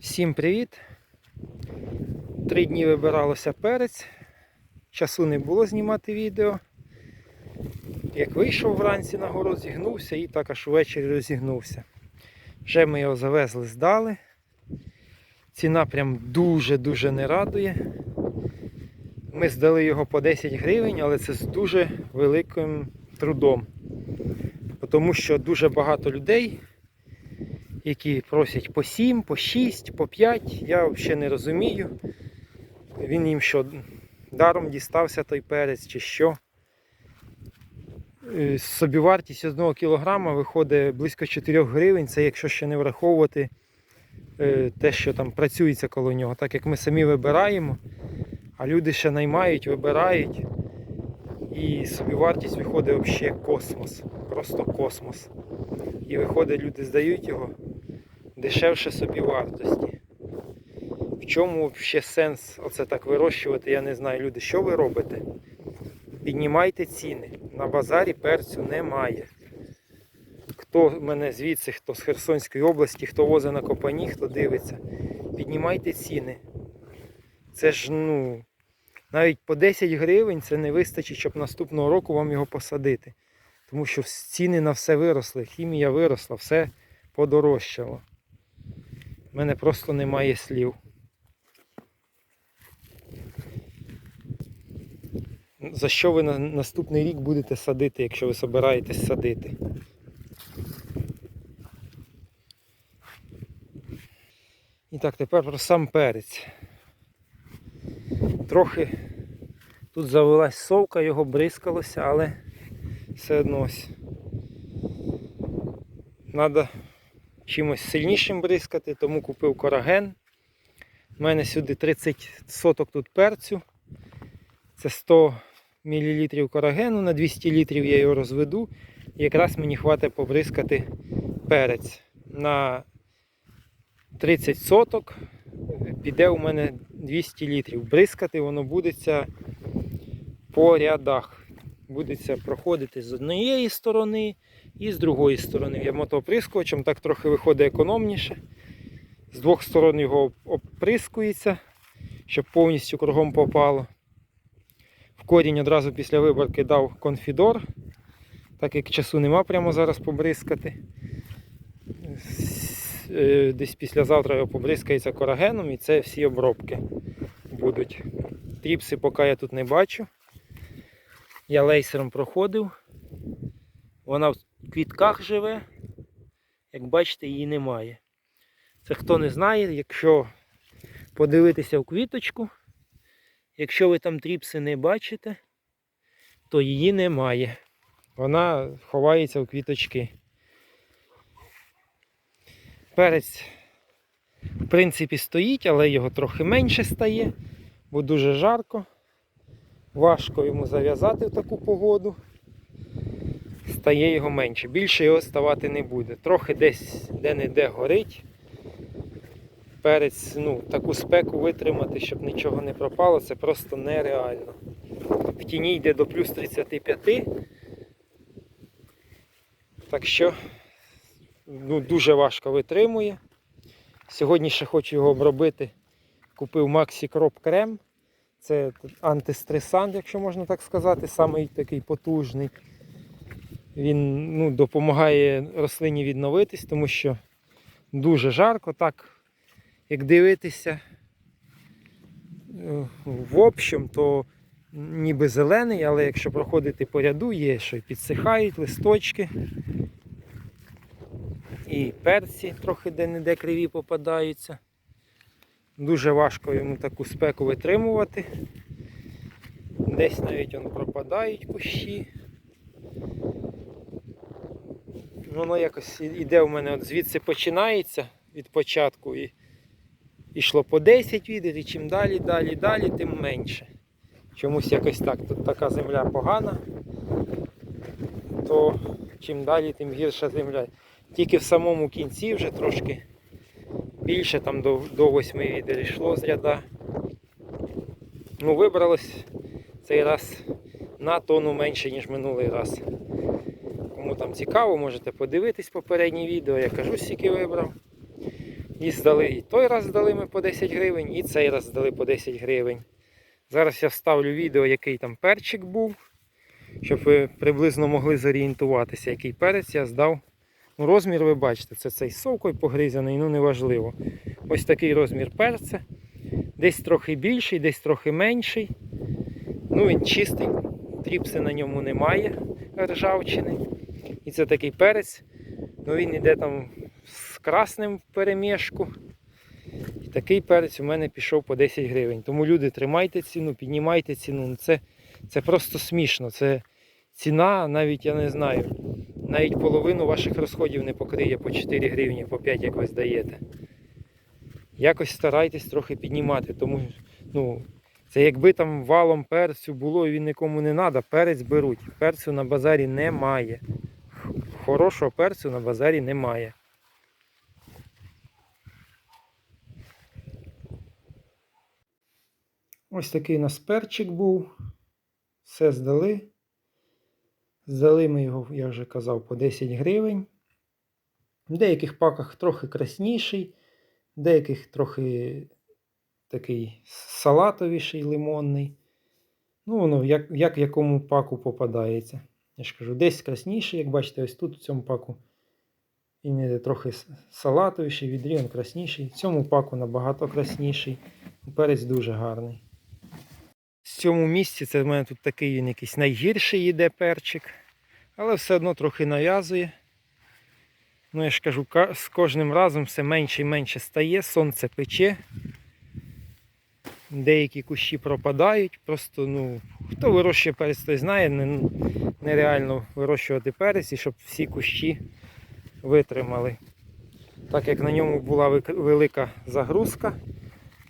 Всім привіт! Три дні вибиралося перець. Часу не було знімати відео. Як вийшов вранці на город, зігнувся і так аж ввечері розігнувся. Вже ми його завезли, здали. Ціна прям дуже-дуже не радує. Ми здали його по 10 гривень, але це з дуже великим трудом. Тому що дуже багато людей які просять по 7, по 6, по 5. Я взагалі не розумію. Він їм що, даром дістався той перець чи що. Е, Собівартість 1 кілограма виходить близько 4 гривень. Це якщо ще не враховувати е, те, що там працюється коло нього. Так як ми самі вибираємо, а люди ще наймають, вибирають. І собівартість виходить взагалі космос. Просто космос. І виходить, люди здають його дешевше собі вартості. В чому взагалі сенс оце так вирощувати, я не знаю, люди, що ви робите? Піднімайте ціни. На базарі перцю немає. Хто мене звідси, хто з Херсонської області, хто возить на копані, хто дивиться, піднімайте ціни. Це ж, ну, навіть по 10 гривень це не вистачить, щоб наступного року вам його посадити. Тому що ціни на все виросли, хімія виросла, все подорожчало. У мене просто немає слів. За що ви на наступний рік будете садити, якщо ви собираєтесь садити? І так, тепер про сам перець. Трохи тут завелась совка, його бризкалося, але все одно ось. Треба чимось сильнішим бризкати, тому купив кораген. У мене сюди 30 соток тут перцю. Це 100 мл корагену, на 200 літрів я його розведу. Якраз мені хватить побризкати перець. На 30 соток піде у мене 200 літрів. Бризкати воно будеться по рядах. Будеться проходити з однієї сторони і з другої сторони. Я мотоприскувачем, так трохи виходить економніше. З двох сторон його оприскується, щоб повністю кругом попало. В корінь одразу після виборки дав конфідор, так як часу нема прямо зараз побризкати. Е, Десь післязавтра його побризкається корагеном і це всі обробки будуть. Тріпси поки я тут не бачу. Я лейсером проходив. Вона в квітках живе. Як бачите, її немає. Це хто не знає, якщо подивитися в квіточку, якщо ви там тріпси не бачите, то її немає. Вона ховається в квіточки. Перець, в принципі, стоїть, але його трохи менше стає, бо дуже жарко. Важко йому зав'язати в таку погоду. Стає його менше. Більше його ставати не буде. Трохи десь де-не-де горить. Перець, ну, таку спеку витримати, щоб нічого не пропало, це просто нереально. В тіні йде до плюс 35. Так що ну, дуже важко витримує. Сьогодні ще хочу його обробити. Купив Maxi Crop крем. Це антистресант, якщо можна так сказати, самий такий потужний. Він ну, допомагає рослині відновитись, тому що дуже жарко, так як дивитися. е, В общем, то ніби зелений, але якщо проходити по ряду, є, що і підсихають листочки. І перці трохи де-не-де криві попадаються. Дуже важко йому таку спеку витримувати. Десь навіть он пропадають кущі. Воно якось іде у мене от звідси починається від початку і йшло по 10 відер, і чим далі, далі, далі, тим менше. Чомусь якось так. Тут така земля погана, то чим далі, тим гірша земля. Тільки в самому кінці вже трошки більше там до, до 8 відер йшло з ряда. Ну, вибралось цей раз на тонну менше, ніж минулий раз. Кому там цікаво, можете подивитись попереднє відео, я кажу, скільки вибрав. І здали, і той раз здали ми по 10 гривень, і цей раз здали по 10 гривень. Зараз я вставлю відео, який там перчик був, щоб ви приблизно могли зорієнтуватися, який перець я здав. Ну, розмір ви бачите, це цей совкою погризаний, ну неважливо. Ось такий розмір перця. Десь трохи більший, десь трохи менший. Ну він чистий, тріпси на ньому немає ржавчини. І це такий перець. Ну він іде там з красним в перемішку. І такий перець у мене пішов по 10 гривень. Тому люди тримайте ціну, піднімайте ціну. Ну, Це, це просто смішно. Це ціна, навіть я не знаю, навіть половину ваших розходів не покриє по 4 гривні, по 5, як ви здаєте. Якось старайтесь трохи піднімати, тому ну, це якби там валом перцю було і він нікому не треба, перець беруть. Перцю на базарі немає. Хорошого перцю на базарі немає. Ось такий у нас перчик був. Все здали. Здали ми його, я вже казав, по 10 гривень. В деяких паках трохи красніший, в деяких трохи такий салатовіший, лимонний. Ну, воно як, як якому паку попадається. Я ж кажу, десь красніший, як бачите, ось тут в цьому паку. Іде трохи салатовіший, відрівень красніший. В цьому паку набагато красніший. Перець дуже гарний. В цьому місці це в мене тут такий він якийсь найгірший йде перчик, але все одно трохи нав'язує. Ну, я ж кажу, з кожним разом все менше і менше стає, сонце пече. Деякі кущі пропадають. Просто, ну, хто вирощує перець, той знає, не- нереально вирощувати перець і щоб всі кущі витримали. Так як на ньому була велика загрузка,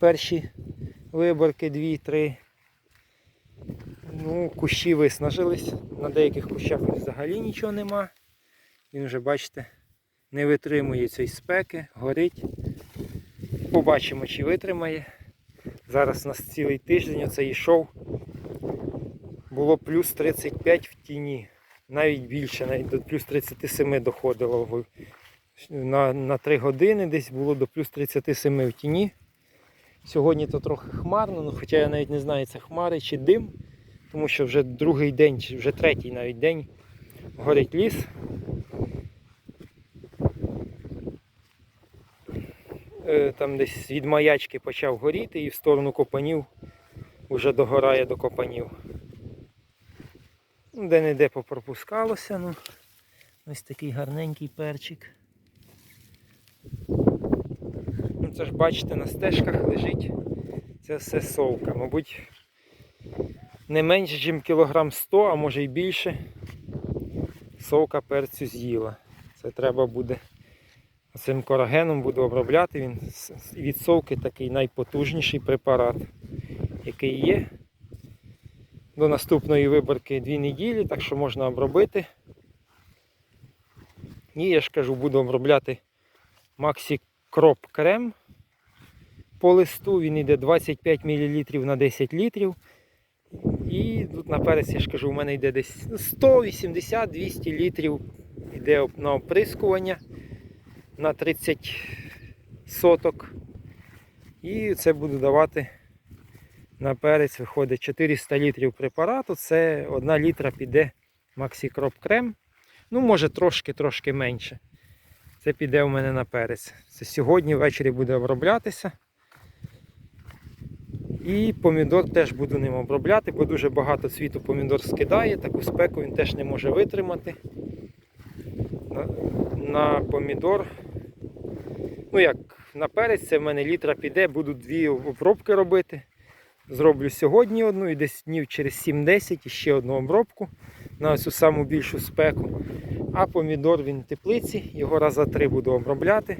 перші виборки 2-3. Ну, кущі виснажились. На деяких кущах взагалі нічого нема. Він вже, бачите, не витримує цієї спеки, горить. Побачимо, чи витримає. Зараз у нас цілий тиждень оце йшов. Було плюс 35 в тіні. Навіть більше, навіть до плюс 37 доходило. На, на 3 години десь було до плюс 37 в тіні. Сьогодні то трохи хмарно, ну, хоча я навіть не знаю, це хмари чи дим, тому що вже другий день, чи вже третій навіть день горить ліс. Там десь від маячки почав горіти і в сторону копанів вже догорає до копанів. Ну, Де-не-де попропускалося, ну. Ось такий гарненький перчик. Ну, це ж бачите, на стежках лежить це все совка. Мабуть, не менше, ніж кілограм 100, а може й більше. Совка перцю з'їла. Це треба буде цим корагеном буду обробляти. Він від совки такий найпотужніший препарат, який є. До наступної виборки 2 неділі, так що можна обробити. І я ж кажу, буду обробляти Maxi Crop крем по листу. Він йде 25 мл на 10 літрів. І тут на перець, я ж кажу, у мене йде десь 180-200 літрів йде на оприскування на 30 соток. І це буду давати на перець, виходить 400 літрів препарату. Це 1 літра піде Crop крем. Ну, може трошки-трошки менше. Це піде у мене на перець. Це сьогодні ввечері буде оброблятися. І помідор теж буду ним обробляти, бо дуже багато цвіту помідор скидає, таку спеку він теж не може витримати. На, на помідор. Ну як, на перець це в мене літра піде, буду дві обробки робити. Зроблю сьогодні одну і десь днів через 7-10 і ще одну обробку на цю саму більшу спеку. А помідор він в теплиці, його раза три буду обробляти.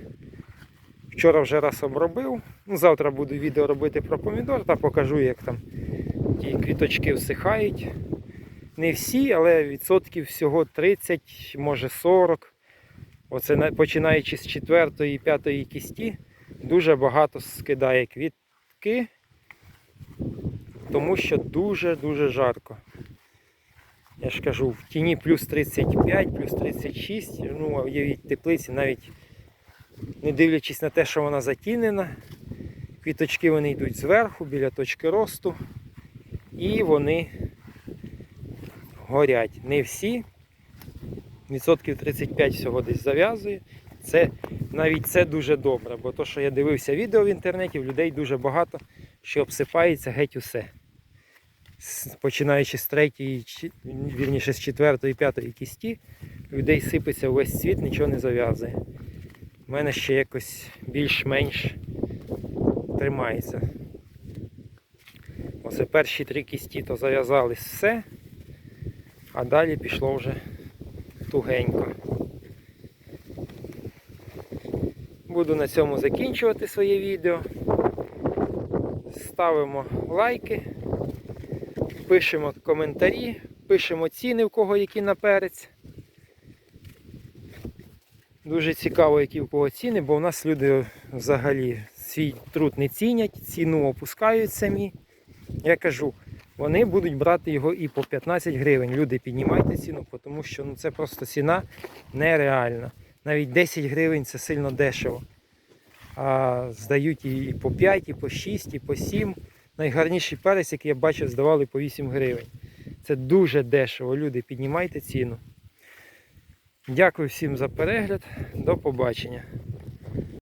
Вчора вже раз обробив. Ну, завтра буду відео робити про помідор та покажу, як там ті квіточки всихають. Не всі, але відсотків всього 30, може 40. Оце починаючи з 4 5 кісті, дуже багато скидає квітки, тому що дуже-дуже жарко. Я ж кажу, в тіні плюс 35, плюс 36, ну, а уявіть, теплиці навіть не дивлячись на те, що вона затінена. Квіточки вони йдуть зверху, біля точки росту. І вони горять. Не всі. Відсотків 35 всього десь зав'язує. Це навіть це дуже добре, бо то, що я дивився відео в інтернеті, в людей дуже багато, що обсипається геть усе. Починаючи з третьої, вірніше з четвертої, п'ятої кісті, людей сипеться увесь світ, нічого не зав'язує. У мене ще якось більш-менш тримається. Оце перші три кісті то зав'язались все, а далі пішло вже тугенько. Буду на цьому закінчувати своє відео. Ставимо лайки, пишемо коментарі, пишемо ціни, в кого які на перець. Дуже цікаво, які в кого ціни, бо в нас люди взагалі свій труд не цінять, ціну опускають самі. Я кажу, вони будуть брати його і по 15 гривень. Люди, піднімайте ціну, тому що ну, це просто ціна нереальна. Навіть 10 гривень це сильно дешево. А здають і по 5, і по 6, і по 7. Найгарніший перець, який я бачив, здавали по 8 гривень. Це дуже дешево. Люди, піднімайте ціну. Дякую всім за перегляд. До побачення.